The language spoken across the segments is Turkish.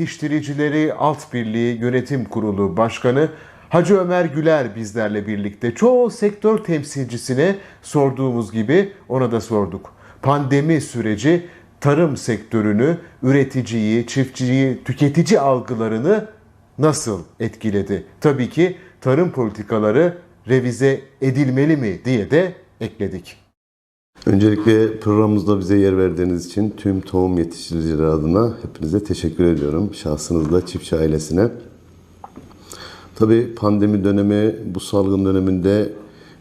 Yetiştiricileri Alt Birliği Yönetim Kurulu Başkanı Hacı Ömer Güler bizlerle birlikte. Çoğu sektör temsilcisine sorduğumuz gibi ona da sorduk. Pandemi süreci tarım sektörünü, üreticiyi, çiftçiyi, tüketici algılarını nasıl etkiledi? Tabii ki tarım politikaları revize edilmeli mi diye de ekledik. Öncelikle programımızda bize yer verdiğiniz için tüm tohum yetiştiricileri adına hepinize teşekkür ediyorum. Şahsınızda çiftçi ailesine. Tabii pandemi dönemi, bu salgın döneminde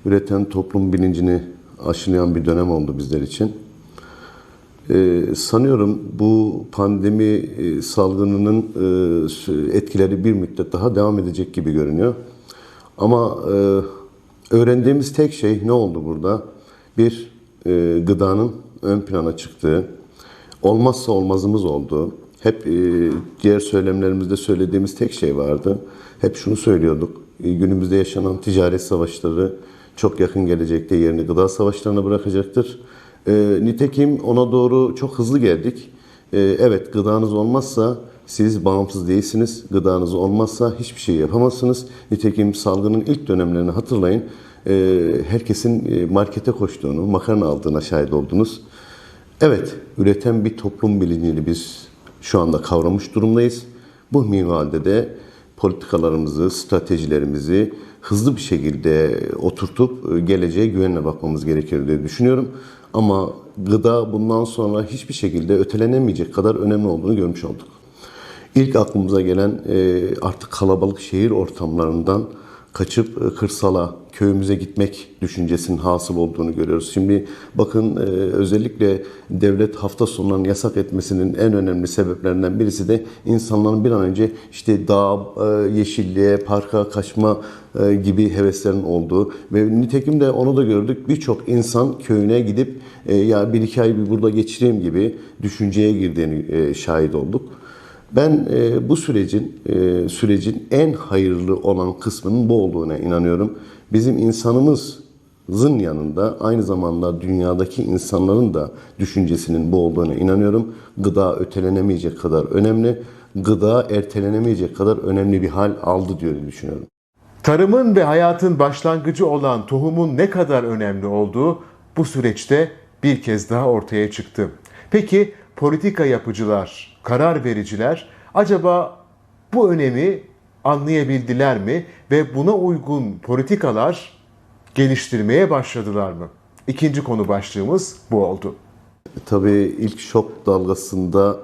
üreten toplum bilincini aşılayan bir dönem oldu bizler için. Ee, sanıyorum bu pandemi e, salgınının e, etkileri bir müddet daha devam edecek gibi görünüyor. Ama e, öğrendiğimiz tek şey ne oldu burada? Bir, e, gıdanın ön plana çıktığı, olmazsa olmazımız oldu. Hep e, diğer söylemlerimizde söylediğimiz tek şey vardı. Hep şunu söylüyorduk. E, günümüzde yaşanan ticaret savaşları çok yakın gelecekte yerini gıda savaşlarına bırakacaktır. E, nitekim ona doğru çok hızlı geldik. E, evet gıdanız olmazsa siz bağımsız değilsiniz. Gıdanız olmazsa hiçbir şey yapamazsınız. Nitekim salgının ilk dönemlerini hatırlayın. E, herkesin e, markete koştuğunu, makarna aldığına şahit oldunuz. Evet, üreten bir toplum bilincini biz şu anda kavramış durumdayız. Bu minvalde de politikalarımızı, stratejilerimizi hızlı bir şekilde oturtup e, geleceğe güvenle bakmamız gerekir diye düşünüyorum. Ama gıda bundan sonra hiçbir şekilde ötelenemeyecek kadar önemli olduğunu görmüş olduk. İlk aklımıza gelen e, artık kalabalık şehir ortamlarından kaçıp kırsala, köyümüze gitmek düşüncesinin hasıl olduğunu görüyoruz. Şimdi bakın e, özellikle devlet hafta sonlarını yasak etmesinin en önemli sebeplerinden birisi de insanların bir an önce işte dağ, e, yeşilliğe, parka kaçma e, gibi heveslerin olduğu ve nitekim de onu da gördük. Birçok insan köyüne gidip ya bir iki ay bir burada geçireyim gibi düşünceye girdiğini şahit olduk. Ben e, bu sürecin e, sürecin en hayırlı olan kısmının bu olduğuna inanıyorum. Bizim insanımızın yanında aynı zamanda dünyadaki insanların da düşüncesinin bu olduğuna inanıyorum. Gıda ötelenemeyecek kadar önemli, gıda ertelenemeyecek kadar önemli bir hal aldı diye düşünüyorum. Tarımın ve hayatın başlangıcı olan tohumun ne kadar önemli olduğu bu süreçte bir kez daha ortaya çıktı. Peki politika yapıcılar, karar vericiler acaba bu önemi anlayabildiler mi ve buna uygun politikalar geliştirmeye başladılar mı? İkinci konu başlığımız bu oldu. Tabii ilk şok dalgasında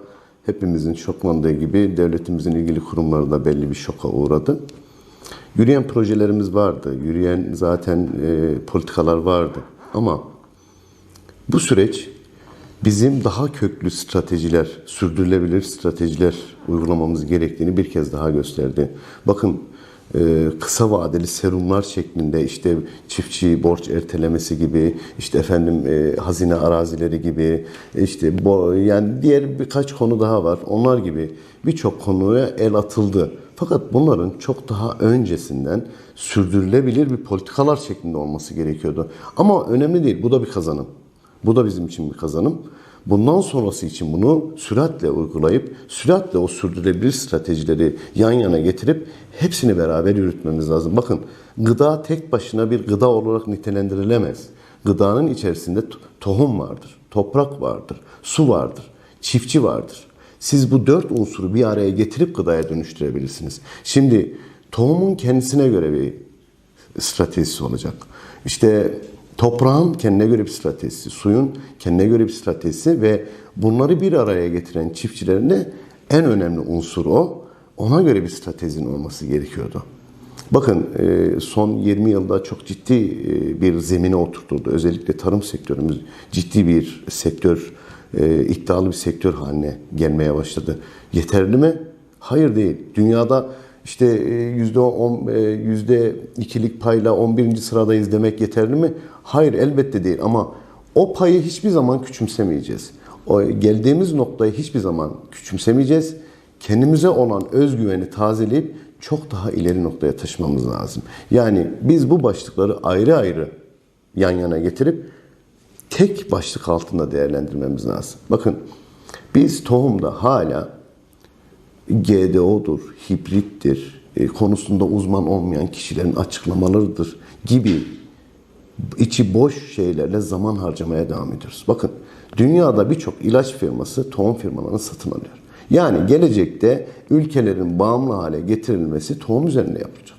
hepimizin şoklandığı gibi devletimizin ilgili kurumları da belli bir şoka uğradı. Yürüyen projelerimiz vardı, yürüyen zaten e, politikalar vardı. Ama bu süreç bizim daha köklü stratejiler, sürdürülebilir stratejiler uygulamamız gerektiğini bir kez daha gösterdi. Bakın e, kısa vadeli serumlar şeklinde işte çiftçi borç ertelemesi gibi işte efendim e, hazine arazileri gibi işte bu, yani diğer birkaç konu daha var. Onlar gibi birçok konuya el atıldı. Fakat bunların çok daha öncesinden sürdürülebilir bir politikalar şeklinde olması gerekiyordu. Ama önemli değil. Bu da bir kazanım. Bu da bizim için bir kazanım. Bundan sonrası için bunu süratle uygulayıp, süratle o sürdürülebilir stratejileri yan yana getirip hepsini beraber yürütmemiz lazım. Bakın gıda tek başına bir gıda olarak nitelendirilemez. Gıdanın içerisinde to- tohum vardır, toprak vardır, su vardır, çiftçi vardır. Siz bu dört unsuru bir araya getirip gıdaya dönüştürebilirsiniz. Şimdi tohumun kendisine göre bir stratejisi olacak. İşte toprağın kendine göre bir stratejisi, suyun kendine göre bir stratejisi ve bunları bir araya getiren çiftçilerin de en önemli unsur o. Ona göre bir stratejinin olması gerekiyordu. Bakın e, son 20 yılda çok ciddi e, bir zemine oturtuldu. Özellikle tarım sektörümüz ciddi bir sektör, e, iddialı bir sektör haline gelmeye başladı. Yeterli mi? Hayır değil. Dünyada işte e, yüzde on, e, yüzde ikilik payla 11. sıradayız demek yeterli mi? Hayır elbette değil ama o payı hiçbir zaman küçümsemeyeceğiz. O geldiğimiz noktayı hiçbir zaman küçümsemeyeceğiz. Kendimize olan özgüveni tazeleyip çok daha ileri noktaya taşımamız lazım. Yani biz bu başlıkları ayrı ayrı yan yana getirip tek başlık altında değerlendirmemiz lazım. Bakın biz tohumda hala GDO'dur, hibrittir, e, konusunda uzman olmayan kişilerin açıklamalarıdır gibi içi boş şeylerle zaman harcamaya devam ediyoruz. Bakın dünyada birçok ilaç firması tohum firmalarını satın alıyor. Yani gelecekte ülkelerin bağımlı hale getirilmesi tohum üzerinde yapılacak.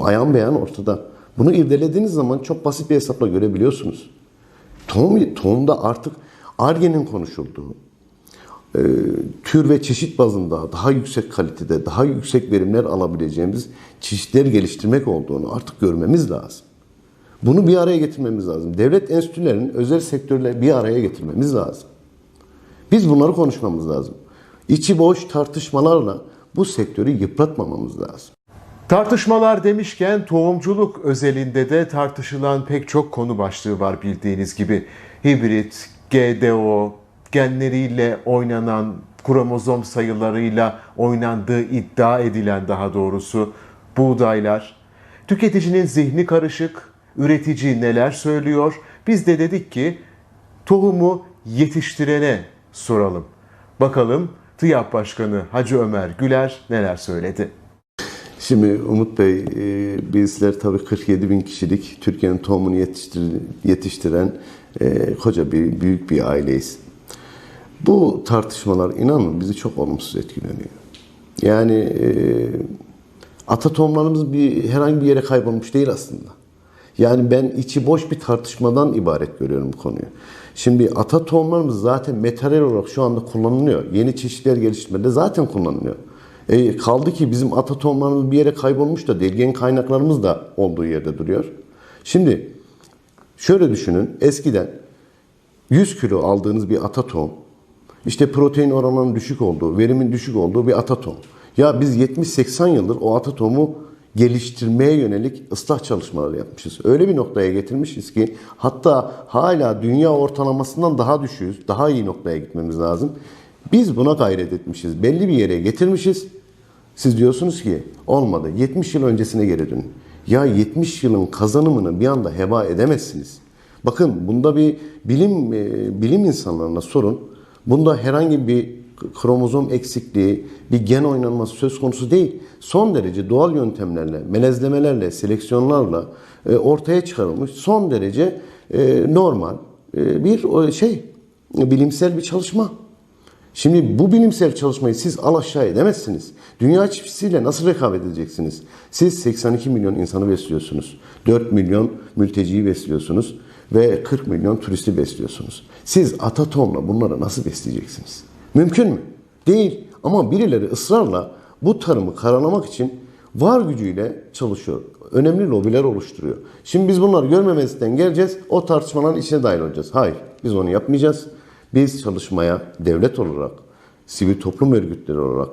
Ayan beyan ortada. Bunu irdelediğiniz zaman çok basit bir hesapla görebiliyorsunuz. Tohum, tohumda artık argenin konuşulduğu, e, tür ve çeşit bazında daha yüksek kalitede, daha yüksek verimler alabileceğimiz çeşitleri geliştirmek olduğunu artık görmemiz lazım. Bunu bir araya getirmemiz lazım. Devlet enstitülerinin özel sektörle bir araya getirmemiz lazım. Biz bunları konuşmamız lazım. İçi boş tartışmalarla bu sektörü yıpratmamamız lazım. Tartışmalar demişken tohumculuk özelinde de tartışılan pek çok konu başlığı var bildiğiniz gibi. Hibrit, GDO, genleriyle oynanan, kromozom sayılarıyla oynandığı iddia edilen daha doğrusu buğdaylar. Tüketicinin zihni karışık, üretici neler söylüyor? Biz de dedik ki tohumu yetiştirene soralım. Bakalım TİAP Başkanı Hacı Ömer Güler neler söyledi? Şimdi Umut Bey, e, bizler tabii 47 bin kişilik Türkiye'nin tohumunu yetiştir- yetiştiren e, koca bir büyük bir aileyiz. Bu tartışmalar inanın bizi çok olumsuz etkileniyor. Yani e, ata bir herhangi bir yere kaybolmuş değil aslında. Yani ben içi boş bir tartışmadan ibaret görüyorum bu konuyu. Şimdi ata tohumlarımız zaten materyal olarak şu anda kullanılıyor. Yeni çeşitler geliştirmede zaten kullanılıyor. E, kaldı ki bizim ata tohumlarımız bir yere kaybolmuş da değil. Kaynaklarımız da olduğu yerde duruyor. Şimdi şöyle düşünün. Eskiden 100 kilo aldığınız bir ata tohum, işte protein oranının düşük olduğu, verimin düşük olduğu bir ata tohum. Ya biz 70-80 yıldır o ata tohumu geliştirmeye yönelik ıslah çalışmaları yapmışız. Öyle bir noktaya getirmişiz ki hatta hala dünya ortalamasından daha düşüyoruz. Daha iyi noktaya gitmemiz lazım. Biz buna gayret etmişiz. Belli bir yere getirmişiz. Siz diyorsunuz ki olmadı. 70 yıl öncesine geri dönün. Ya 70 yılın kazanımını bir anda heba edemezsiniz. Bakın bunda bir bilim e, bilim insanlarına sorun. Bunda herhangi bir kromozom eksikliği, bir gen oynanması söz konusu değil. Son derece doğal yöntemlerle, melezlemelerle, seleksiyonlarla e, ortaya çıkarılmış son derece e, normal e, bir şey bilimsel bir çalışma. Şimdi bu bilimsel çalışmayı siz al aşağı edemezsiniz. Dünya çiftçisiyle nasıl rekabet edeceksiniz? Siz 82 milyon insanı besliyorsunuz. 4 milyon mülteciyi besliyorsunuz ve 40 milyon turisti besliyorsunuz. Siz ata tohumla bunları nasıl besleyeceksiniz? Mümkün mü? Değil. Ama birileri ısrarla bu tarımı karalamak için var gücüyle çalışıyor. Önemli lobiler oluşturuyor. Şimdi biz bunları görmemezlikten geleceğiz. O tartışmaların içine dahil olacağız. Hayır. Biz onu yapmayacağız. Biz çalışmaya devlet olarak, sivil toplum örgütleri olarak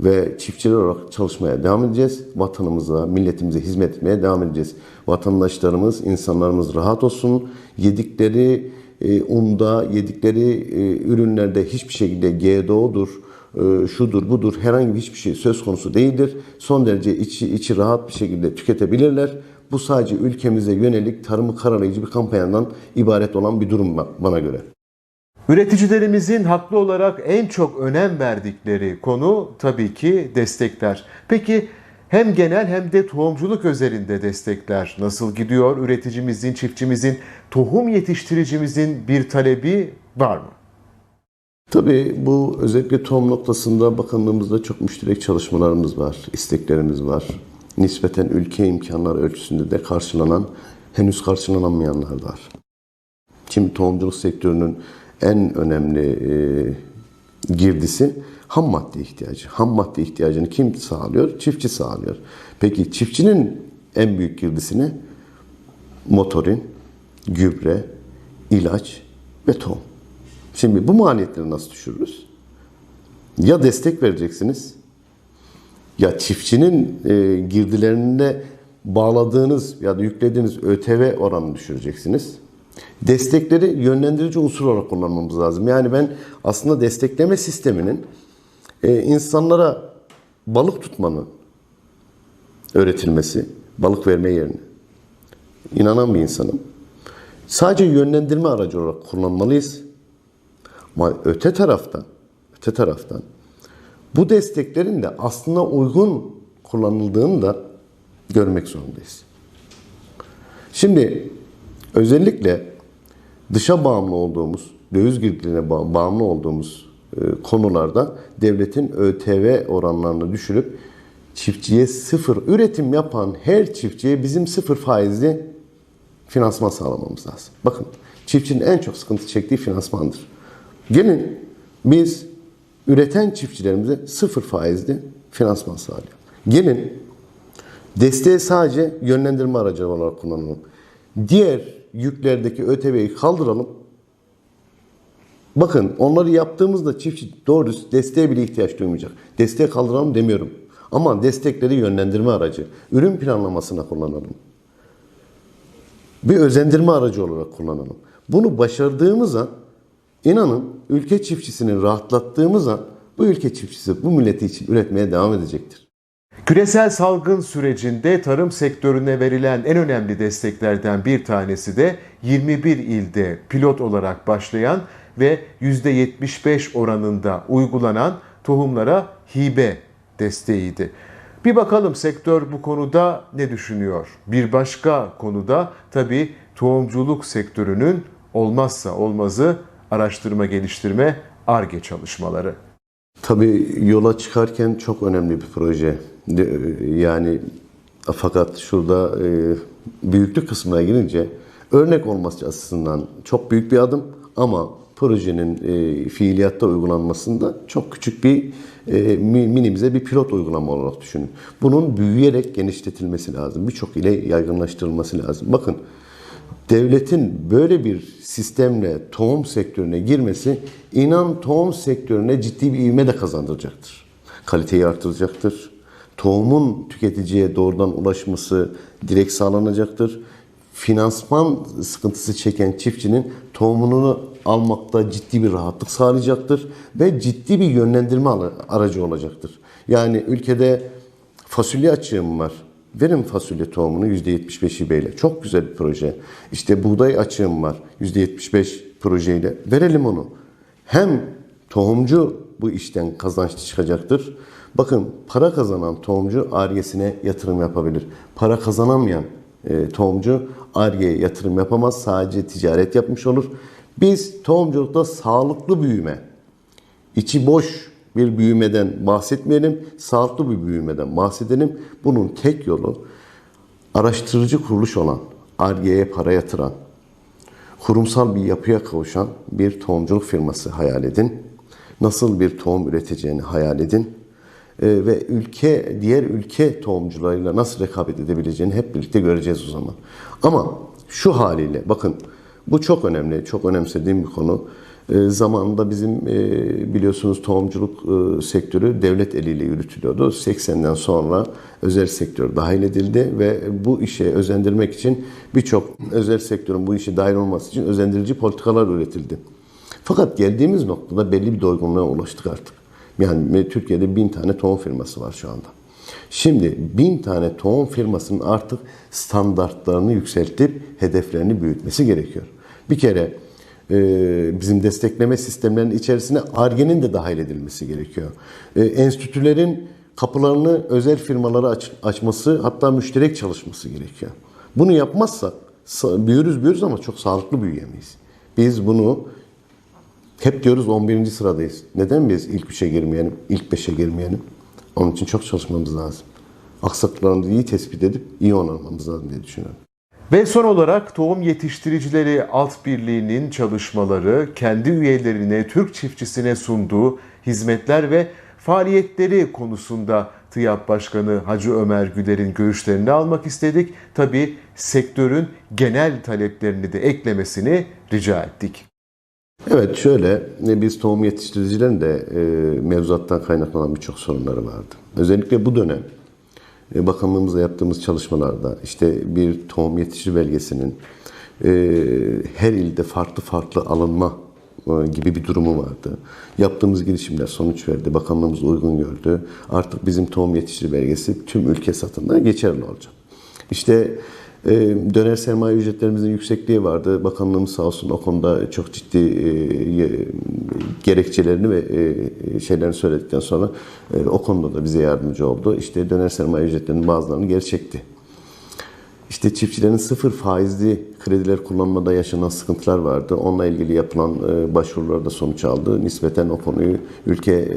ve çiftçiler olarak çalışmaya devam edeceğiz. Vatanımıza, milletimize hizmet etmeye devam edeceğiz. Vatandaşlarımız, insanlarımız rahat olsun. Yedikleri e, unda, yedikleri e, ürünlerde hiçbir şekilde GDO'dur, e, şudur budur herhangi bir hiçbir şey söz konusu değildir. Son derece içi, içi rahat bir şekilde tüketebilirler. Bu sadece ülkemize yönelik tarımı karalayıcı bir kampanyadan ibaret olan bir durum ba- bana göre. Üreticilerimizin haklı olarak en çok önem verdikleri konu tabii ki destekler. Peki hem genel hem de tohumculuk özelinde destekler nasıl gidiyor? Üreticimizin, çiftçimizin, tohum yetiştiricimizin bir talebi var mı? Tabii bu özellikle tohum noktasında bakanlığımızda çok müşterek çalışmalarımız var, isteklerimiz var. Nispeten ülke imkanları ölçüsünde de karşılanan, henüz karşılanamayanlar var. Şimdi tohumculuk sektörünün en önemli e, girdisi ham madde ihtiyacı. Ham madde ihtiyacını kim sağlıyor? Çiftçi sağlıyor. Peki çiftçinin en büyük girdisi ne? Motorin, gübre, ilaç ve tohum. Şimdi bu maliyetleri nasıl düşürürüz? Ya destek vereceksiniz ya çiftçinin e, girdilerinde bağladığınız ya da yüklediğiniz ÖTV oranını düşüreceksiniz. Destekleri yönlendirici unsur olarak kullanmamız lazım. Yani ben aslında destekleme sisteminin e, insanlara balık tutmanın öğretilmesi, balık verme yerine inanan bir insanım. Sadece yönlendirme aracı olarak kullanmalıyız. Ama öte taraftan, öte taraftan Bu desteklerin de aslında uygun kullanıldığını da görmek zorundayız. Şimdi özellikle dışa bağımlı olduğumuz, döviz girdilerine ba- bağımlı olduğumuz e, konularda devletin ÖTV oranlarını düşürüp çiftçiye sıfır üretim yapan her çiftçiye bizim sıfır faizli finansman sağlamamız lazım. Bakın çiftçinin en çok sıkıntı çektiği finansmandır. Gelin biz üreten çiftçilerimize sıfır faizli finansman sağlayalım. Gelin desteği sadece yönlendirme aracı olarak kullanalım. Diğer yüklerdeki ÖTV'yi kaldıralım. Bakın onları yaptığımızda çiftçi doğru desteğe bile ihtiyaç duymayacak. Desteğe kaldıralım demiyorum. Ama destekleri yönlendirme aracı. Ürün planlamasına kullanalım. Bir özendirme aracı olarak kullanalım. Bunu başardığımız an inanın ülke çiftçisini rahatlattığımız an bu ülke çiftçisi bu milleti için üretmeye devam edecektir. Küresel salgın sürecinde tarım sektörüne verilen en önemli desteklerden bir tanesi de 21 ilde pilot olarak başlayan ve %75 oranında uygulanan tohumlara hibe desteğiydi. Bir bakalım sektör bu konuda ne düşünüyor? Bir başka konuda tabii tohumculuk sektörünün olmazsa olmazı araştırma geliştirme ARGE çalışmaları. Tabii yola çıkarken çok önemli bir proje. Yani fakat şurada e, büyüklük kısmına girince örnek olması açısından çok büyük bir adım ama projenin e, fiiliyatta uygulanmasında çok küçük bir e, mi- minimize bir pilot uygulama olarak düşünün. Bunun büyüyerek genişletilmesi lazım. Birçok ile yaygınlaştırılması lazım. Bakın devletin böyle bir sistemle tohum sektörüne girmesi inan tohum sektörüne ciddi bir ivme de kazandıracaktır. Kaliteyi artıracaktır. Tohumun tüketiciye doğrudan ulaşması direkt sağlanacaktır. Finansman sıkıntısı çeken çiftçinin tohumunu almakta ciddi bir rahatlık sağlayacaktır ve ciddi bir yönlendirme aracı olacaktır. Yani ülkede fasulye açığım var. Verin fasulye tohumunu %75 hibeyle. Çok güzel bir proje. İşte buğday açığım var. %75 projeyle. Verelim onu. Hem tohumcu bu işten kazançlı çıkacaktır. Bakın para kazanan tohumcu argesine yatırım yapabilir. Para kazanamayan e, tohumcu argeye yatırım yapamaz. Sadece ticaret yapmış olur. Biz tohumculukta sağlıklı büyüme, içi boş bir büyümeden bahsetmeyelim, sağlıklı bir büyümeden bahsedelim. Bunun tek yolu araştırıcı kuruluş olan, ARGE'ye para yatıran, kurumsal bir yapıya kavuşan bir tohumculuk firması hayal edin. Nasıl bir tohum üreteceğini hayal edin. Ee, ve ülke, diğer ülke tohumcularıyla nasıl rekabet edebileceğini hep birlikte göreceğiz o zaman. Ama şu haliyle, bakın bu çok önemli, çok önemsediğim bir konu. E, zamanında bizim e, biliyorsunuz tohumculuk e, sektörü devlet eliyle yürütülüyordu. 80'den sonra özel sektör dahil edildi ve bu işe özendirmek için birçok özel sektörün bu işe dahil olması için özendirici politikalar üretildi. Fakat geldiğimiz noktada belli bir doygunluğa ulaştık artık. Yani Türkiye'de bin tane tohum firması var şu anda. Şimdi bin tane tohum firmasının artık standartlarını yükseltip hedeflerini büyütmesi gerekiyor. Bir kere e, bizim destekleme sistemlerinin içerisine ARGE'nin de dahil edilmesi gerekiyor. E, enstitülerin kapılarını özel firmalara aç, açması hatta müşterek çalışması gerekiyor. Bunu yapmazsak sa- büyürüz büyürüz ama çok sağlıklı büyüyemeyiz. Biz bunu hep diyoruz 11. sıradayız. Neden biz ilk 3'e girmeyelim, ilk 5'e girmeyelim? Onun için çok çalışmamız lazım. Aksaklıklarını iyi tespit edip iyi onarmamız lazım diye düşünüyorum. Ve son olarak Tohum Yetiştiricileri Alt Birliği'nin çalışmaları, kendi üyelerine, Türk çiftçisine sunduğu hizmetler ve faaliyetleri konusunda TİAP Başkanı Hacı Ömer Güler'in görüşlerini almak istedik. Tabi sektörün genel taleplerini de eklemesini rica ettik. Evet şöyle e, biz tohum yetiştiricilerin de e, mevzuattan kaynaklanan birçok sorunları vardı. Özellikle bu dönem e, bakanlığımızla yaptığımız çalışmalarda işte bir tohum yetiştirici belgesinin e, her ilde farklı farklı alınma gibi bir durumu vardı. Yaptığımız girişimler sonuç verdi. Bakanlığımız uygun gördü. Artık bizim tohum yetiştirici belgesi tüm ülke satında geçerli olacak. İşte E, döner sermaye ücretlerimizin yüksekliği vardı. Bakanlığımız sağ olsun o konuda çok ciddi e, gerekçelerini ve e, şeylerini söyledikten sonra e, o konuda da bize yardımcı oldu. İşte döner sermaye ücretlerinin bazılarını geri çekti. İşte çiftçilerin sıfır faizli krediler kullanmada yaşanan sıkıntılar vardı. Onunla ilgili yapılan e, başvurular da sonuç aldı. Nispeten o konuyu ülke e,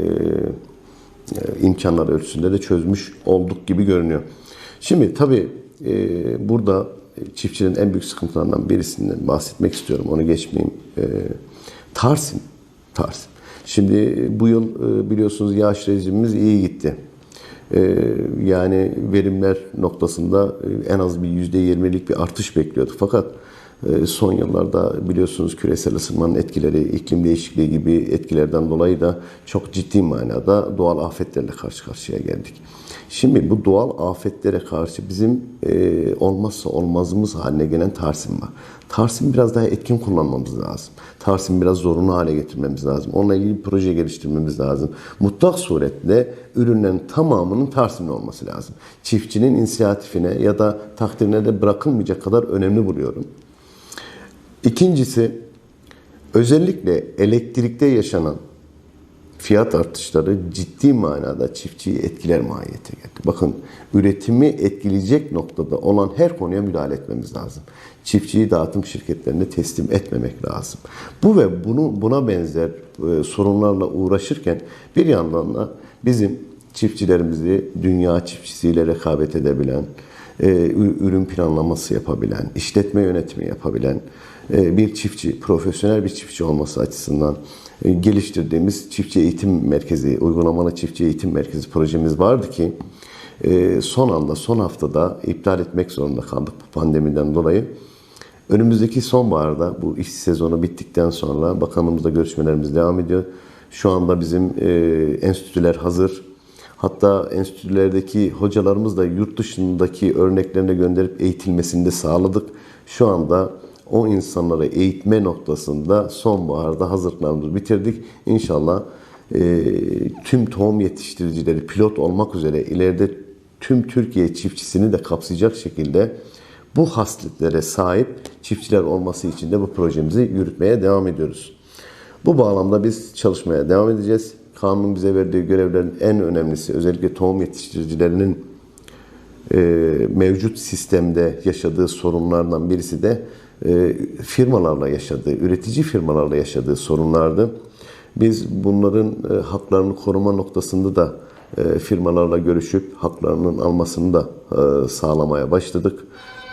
e, imkanları ölçüsünde de çözmüş olduk gibi görünüyor. Şimdi tabii e, burada çiftçinin en büyük sıkıntılarından birisinden bahsetmek istiyorum. Onu geçmeyeyim. E, Tarsim. Tarsim. Şimdi bu yıl e, biliyorsunuz yağış rejimimiz iyi gitti. Ee, yani verimler noktasında e, en az bir %20'lik bir artış bekliyorduk. Fakat e, son yıllarda biliyorsunuz küresel ısınmanın etkileri, iklim değişikliği gibi etkilerden dolayı da çok ciddi manada doğal afetlerle karşı karşıya geldik. Şimdi bu doğal afetlere karşı bizim e, olmazsa olmazımız haline gelen Tarsim var. Tarsim biraz daha etkin kullanmamız lazım. Tarsim biraz zorunlu hale getirmemiz lazım. Onunla ilgili bir proje geliştirmemiz lazım. Mutlak suretle ürünlerin tamamının Tarsim'de olması lazım. Çiftçinin inisiyatifine ya da takdirine de bırakılmayacak kadar önemli buluyorum. İkincisi özellikle elektrikte yaşanan fiyat artışları ciddi manada çiftçiyi etkiler mahiyete geldi. Bakın üretimi etkileyecek noktada olan her konuya müdahale etmemiz lazım. Çiftçiyi dağıtım şirketlerine teslim etmemek lazım. Bu ve bunu buna benzer e, sorunlarla uğraşırken bir yandan da bizim çiftçilerimizi dünya çiftçisiyle rekabet edebilen, e, ürün planlaması yapabilen, işletme yönetimi yapabilen e, bir çiftçi, profesyonel bir çiftçi olması açısından geliştirdiğimiz çiftçi eğitim merkezi, uygulamalı çiftçi eğitim merkezi projemiz vardı ki e, son anda, son haftada iptal etmek zorunda kaldık bu pandemiden dolayı. Önümüzdeki sonbaharda bu iş sezonu bittikten sonra bakanımızla görüşmelerimiz devam ediyor. Şu anda bizim e, enstitüler hazır. Hatta enstitülerdeki hocalarımız da yurt dışındaki örneklerine gönderip eğitilmesini de sağladık. Şu anda o insanları eğitme noktasında sonbaharda hazırlıklarımızı bitirdik. İnşallah e, tüm tohum yetiştiricileri pilot olmak üzere ileride tüm Türkiye çiftçisini de kapsayacak şekilde bu hasletlere sahip çiftçiler olması için de bu projemizi yürütmeye devam ediyoruz. Bu bağlamda biz çalışmaya devam edeceğiz. Kanunun bize verdiği görevlerin en önemlisi özellikle tohum yetiştiricilerinin e, mevcut sistemde yaşadığı sorunlardan birisi de firmalarla yaşadığı, üretici firmalarla yaşadığı sorunlardı. Biz bunların e, haklarını koruma noktasında da e, firmalarla görüşüp haklarının almasını da e, sağlamaya başladık.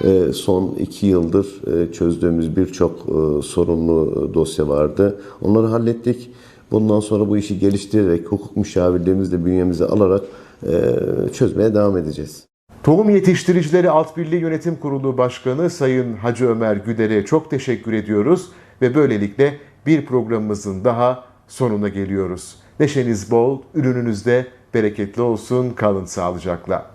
E, son iki yıldır e, çözdüğümüz birçok e, sorunlu dosya vardı. Onları hallettik. Bundan sonra bu işi geliştirerek, hukuk müşavirliğimizi de bünyemize alarak e, çözmeye devam edeceğiz. Tohum Yetiştiricileri Alt Birliği Yönetim Kurulu Başkanı Sayın Hacı Ömer Güder'e çok teşekkür ediyoruz ve böylelikle bir programımızın daha sonuna geliyoruz. Neşeniz bol, ürününüz de bereketli olsun, kalın sağlıcakla.